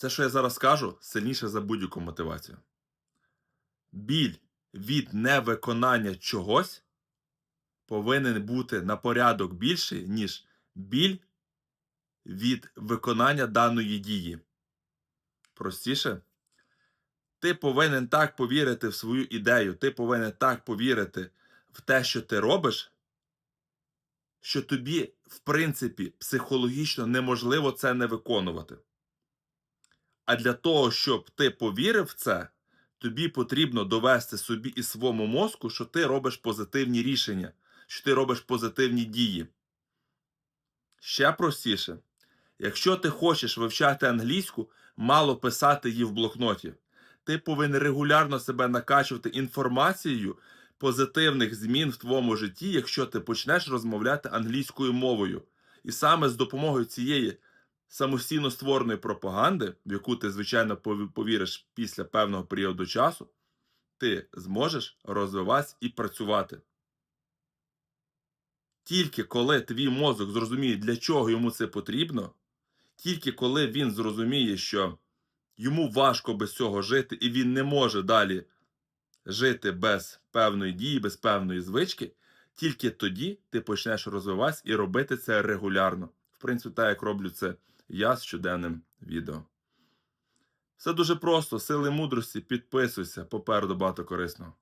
Це, що я зараз скажу, сильніше за будь-яку мотивацію. Біль від невиконання чогось повинен бути на порядок більший, ніж біль від виконання даної дії. Простіше, ти повинен так повірити в свою ідею, ти повинен так повірити в те, що ти робиш, що тобі, в принципі, психологічно неможливо це не виконувати. А для того, щоб ти повірив в це, тобі потрібно довести собі і своєму мозку, що ти робиш позитивні рішення, що ти робиш позитивні дії. Ще простіше, якщо ти хочеш вивчати англійську, мало писати її в блокноті. Ти повинен регулярно себе накачувати інформацією позитивних змін в твоєму житті, якщо ти почнеш розмовляти англійською мовою. І саме з допомогою цієї самостійно створеної пропаганди, в яку ти, звичайно, повіриш після певного періоду часу, ти зможеш розвиватися і працювати. Тільки коли твій мозок зрозуміє, для чого йому це потрібно, тільки коли він зрозуміє, що йому важко без цього жити, і він не може далі жити без певної дії, без певної звички, тільки тоді ти почнеш розвиватися і робити це регулярно. Принципі, так як роблю це я з щоденним відео. Все дуже просто, сили мудрості, підписуйся, попереду багато корисного.